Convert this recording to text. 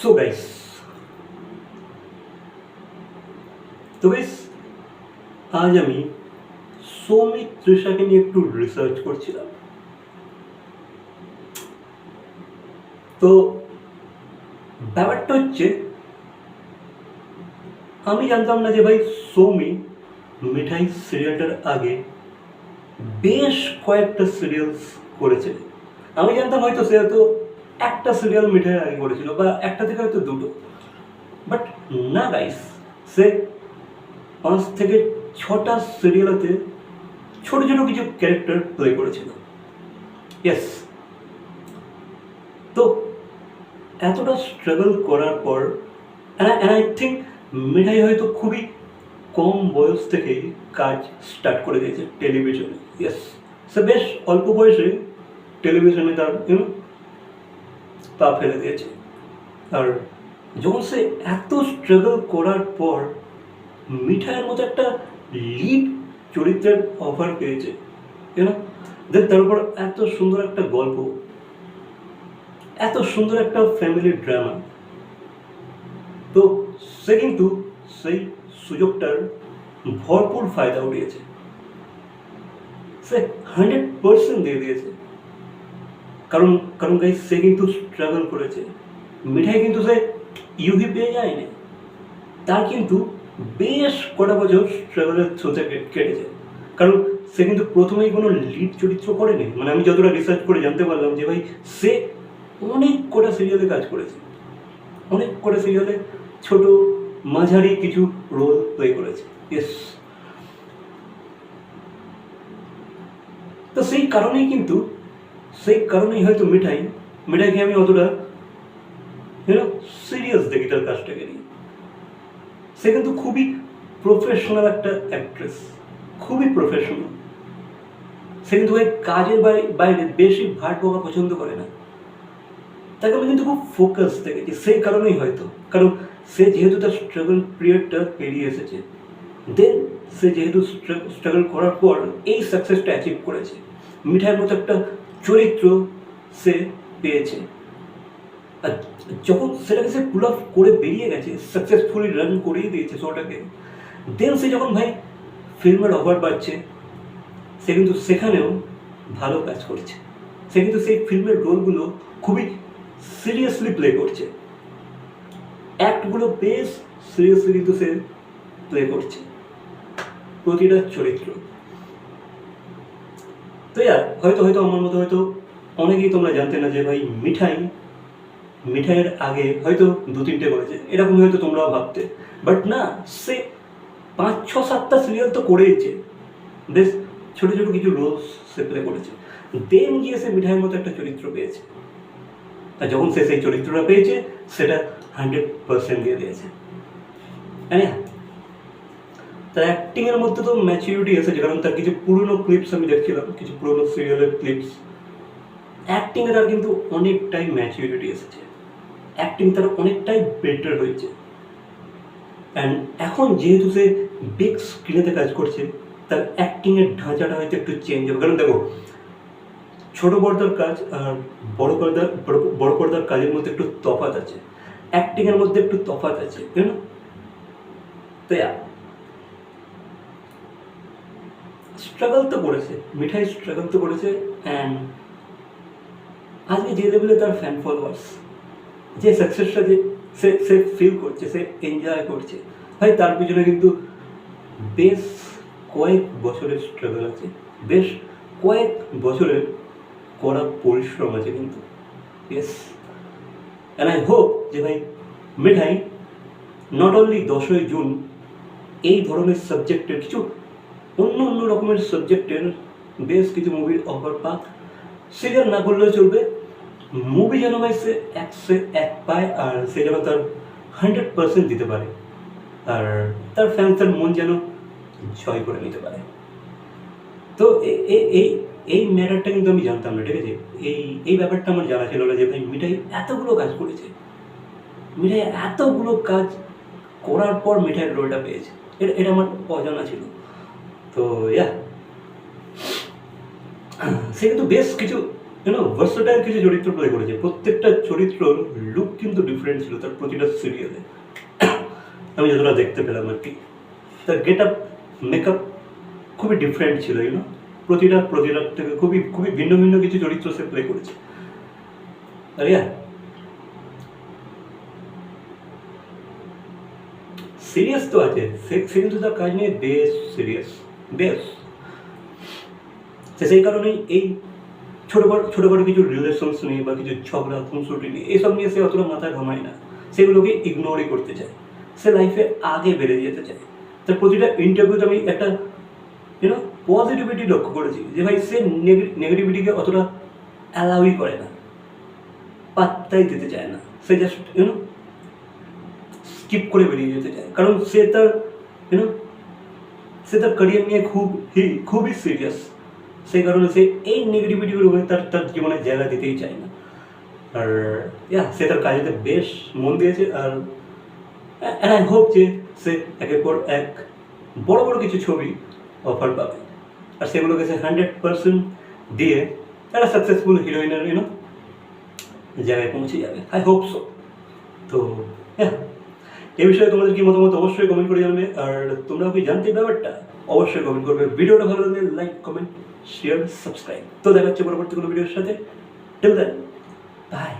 তো গাইস আজ আমি সৌমিক তৃষাকে নিয়ে একটু রিসার্চ করছিলাম। তো ব্যাপারটা হচ্ছে, আমি জানতাম না যে ভাই সৌমি মিঠাই সিরিয়ালটার আগে বেশ কয়েকটা সিরিয়ালস করেছে। আমি জানতাম হয়তো সে হয়তো একটা সিরিয়াল মিঠাই আগে করেছিল, বা একটা থেকে হয়তো দুটো। বাট না গাইস সে পাঁচ থেকে ছটা সিরিয়ালেতে ছোট ছোট কিছু ক্যারেক্টার প্লে করেছিল। ইয়েস তো এতটা স্ট্রাগল করার পর আই থিঙ্ক মিঠাই হয়তো খুবই কম বয়স থেকেই কাজ স্টার্ট করে দিয়েছে টেলিভিশনে ইয়েস সে বেশ অল্প বয়সে টেলিভিশনে তার পা ফেলে দিয়েছে। আর যখন সে এত স্ট্রাগল করার পর মিঠাইয়ের মতো একটা লিড চরিত্রের অফার পেয়েছে। ইউনো দেন তারপর এত সুন্দর একটা গল্প, এত সুন্দর একটা ফ্যামিলি ড্রামা তো সে কিন্তু সেই সুযোগটার ভরপুর ফায়দা উঠিয়েছে। সে হান্ড্রেড পার্সেন্ট দিয়ে দিয়েছে। কারণ কারণ গাই সে কিন্তু স্ট্রাগল করেছে। মিঠাই কিন্তু সে ইউহি পেয়ে যায়নি। তার কিন্তু বেশ কটা বছর স্ট্রাগলের থ্রুতে কেটেছে। কারণ সে কিন্তু প্রথমেই কোনো লিড চরিত্র করেনি। মানে আমি যতটা রিসার্চ করে জানতে পারলাম যে ভাই সে অনেক কটা সিরিয়ালে কাজ করেছে। অনেক কটা সিরিয়ালে ছোট মাঝারি কিছু রোল প্লে করেছে। ইয়েস তো সেই কারণেই কিন্তু সেই কারণেই হয়তো মিঠাই মিঠাইকে আমি অতটা সিরিয়াস দেখি তার কাজটাকে নিয়ে। সে কিন্তু খুবই প্রফেশনাল একটা অ্যাক্ট্রেস খুবই প্রফেশনাল সে কিন্তু ওই কাজের বাইরে বেশি ভাট বকা পছন্দ করে না। তাকে আমি কিন্তু খুব ফোকাস দেখেছি, সেই কারণেই হয়তো। কারণ সে যেহেতু তার স্ট্রাগল পিরিয়ডটা পেরিয়ে এসেছে দেন সে যেহেতু স্ট্রাগল করার পর এই সাকসেসটা অ্যাচিভ করেছে। মিঠাইয়ের মতো একটা চরিত্র সে পেয়েছে। আর যখন সেটাকে সে পুল আপ করে বেরিয়ে গেছে সাকসেসফুলি রান করিয়ে দিয়েছে শোটাকে দেন সে যখন ভাই ফিল্মের অফার পাচ্ছে সে কিন্তু সেখানেও ভালো কাজ করছে। সে কিন্তু সেই ফিল্মের রোলগুলো খুবই সিরিয়াসলি প্লে করছে। অ্যাক্টগুলো বেশ সিরিয়াসলি কিন্তু সে প্লে করছে। প্রতিটা চরিত্র। তো ইয়ার, হয়তো হয়তো আমার মতো, হয়তো অনেকেই তোমরা জানতে না যে ভাই মিঠাই, মিঠাইয়ের আগে হয়তো দু তিনটে করেছে, এরকম হয়তো তোমরাও ভাবতে। বাট না, সে পাঁচ, ছ, সাতটা সিরিয়াল তো করেইছে। বেশ, ছোটো ছোটো কিছু রোলস সে প্লে করেছে। দেন গিয়ে সে মিঠাইয়ের মতো একটা চরিত্র পেয়েছে। আর যখন সে সেই চরিত্রটা পেয়েছে, সেটা হান্ড্রেড পার্সেন্ট দিয়ে দিয়েছে। হ্যাঁ তার অ্যাক্টিংয়ের মধ্যে তো ম্যাচিউরিটি এসেছে কারণ তার কিছু পুরনো ক্লিপস আমি দেখছিলাম, কিছু পুরনো সিরিয়ালের ক্লিপস অ্যাক্টিংয়ে তার কিন্তু অনেকটাই ম্যাচিউরিটি এসেছে। অ্যাক্টিং তার অনেকটাই বেটার হয়েছে। অ্যান্ড এখন যেহেতু সে বিগ স্ক্রিনেতে কাজ করছে, তার অ্যাক্টিংয়ের ঢাঁচাটা হয়তো একটু চেঞ্জ হবে। কারণ দেখো, ছোট পর্দার কাজ আর বড় পর্দার, বড়- পর্দার কাজের মধ্যে একটু তফাৎ আছে। অ্যাক্টিংয়ের মধ্যে একটু তফাত আছে কেন তো স্ট্রাগল তো করেছে, মিঠাই স্ট্রাগল তো করেছে অ্যান্ড আজকে যে লেভেলে তার ফ্যান ফলোয়ার্স যে সাকসেসটা যে সে সে ফিল করছে, সে এনজয় করছে, ভাই তার পিছনে কিন্তু বেশ কয়েক বছরের স্ট্রাগল আছে, বেশ কয়েক বছরের কড়া পরিশ্রম আছে কিন্তু ইয়েস অ্যান্ড আই হোপ যে ভাই মিঠাই নট অনলি দশই জুন এই ধরনের সাবজেক্টের কিছু অন্য অন্য রকমের সাবজেক্টের বেশ কিছু মুভির অফার পাক। সিরিয়াল না করলেও চলবে। মুভি যেন ভাই সে একশো এক পায় আর সে যেন তার হান্ড্রেড পার্সেন্ট দিতে পারে। আর তার ফ্যান্সের মন যেন জয় করে নিতে পারে। তো এই এই ম্যাটারটা কিন্তু আমি জানতাম না, ঠিক আছে? এই এই ব্যাপারটা আমার জানা ছিল না যে ভাই মিঠাই এতগুলো কাজ করেছে। মিঠাই এতগুলো কাজ করার পর মিঠাইয়ের রোলটা পেয়েছে। এটা এটা আমার অজানা ছিল। তো ইয়া সে কিন্তু বেশ কিছু ইউনো ভার্সোটাইল কিছু চরিত্র প্লে করেছে। প্রত্যেকটা চরিত্রর লুক কিন্তু ডিফারেন্ট ছিল তার প্রতিটা সিরিয়ালে আমি যতটা দেখতে পেলাম আর কি। তার গেট আপ মেকআপ খুবই ডিফারেন্ট ছিল ইউনো প্রতিটা প্রতিটা থেকে খুবই খুবই ভিন্ন ভিন্ন কিছু চরিত্র সে প্লে করেছে। আর ইয়া সিরিয়াস তো আছে। সে কিন্তু তার কাজ নিয়ে বেশ সিরিয়াস বেশ। সেই কারণেই এই ছোটোখাটো ছোটোখাটো কিছু রিলেশনস নিয়ে বা কিছু ঝগড়া, খুনসুটি নিয়ে এইসব নিয়ে সে অতটা মাথা ঘামায় না। সেগুলোকে ইগনোরই করতে চায়। সে লাইফে আগে বেড়ে যেতে চায়। তার প্রতিটা ইন্টারভিউতে আমি একটা ইউনো পজিটিভিটি লক্ষ্য করেছি যে ভাই সে নেগেটিভিটিকে অতটা অ্যালাউই করে না। পাত্তাই দিতে চায় না। সে জাস্ট ইউনো স্কিপ করে বেরিয়ে যেতে চায়। কারণ সে তার ইউনো সে তার ক্যারিয়ার নিয়ে খুব খুবই সিরিয়াস সেই কারণে সে এই নেগেটিভিটিগুলো তার তার জীবনে জায়গা দিতেই চায় না। আর ইয়া সে তার কাজেতে বেশ মন দিয়েছে। আর আই হোপ যে সে একের পর এক বড় বড় কিছু ছবি অফার পাবে। আর সেগুলোকে সে হান্ড্রেড পার্সেন্ট দিয়ে একটা সাকসেসফুল হিরোইনের ইউনো জায়গায় পৌঁছে যাবে। আই হোপ সো তো হ্যাঁ এই বিষয়ে তোমাদের কি মতামত অবশ্যই কমেন্ট করে জানবে। আর তোমরা কি জানতে ব্যাপারটা অবশ্যই কমেন্ট করবে। ভিডিওটা ভালো লাগলে লাইক কমেন্ট শেয়ার সাবস্ক্রাইব তো দেখা হচ্ছে পরবর্তী কোনো ভিডিওর সাথে। Till then by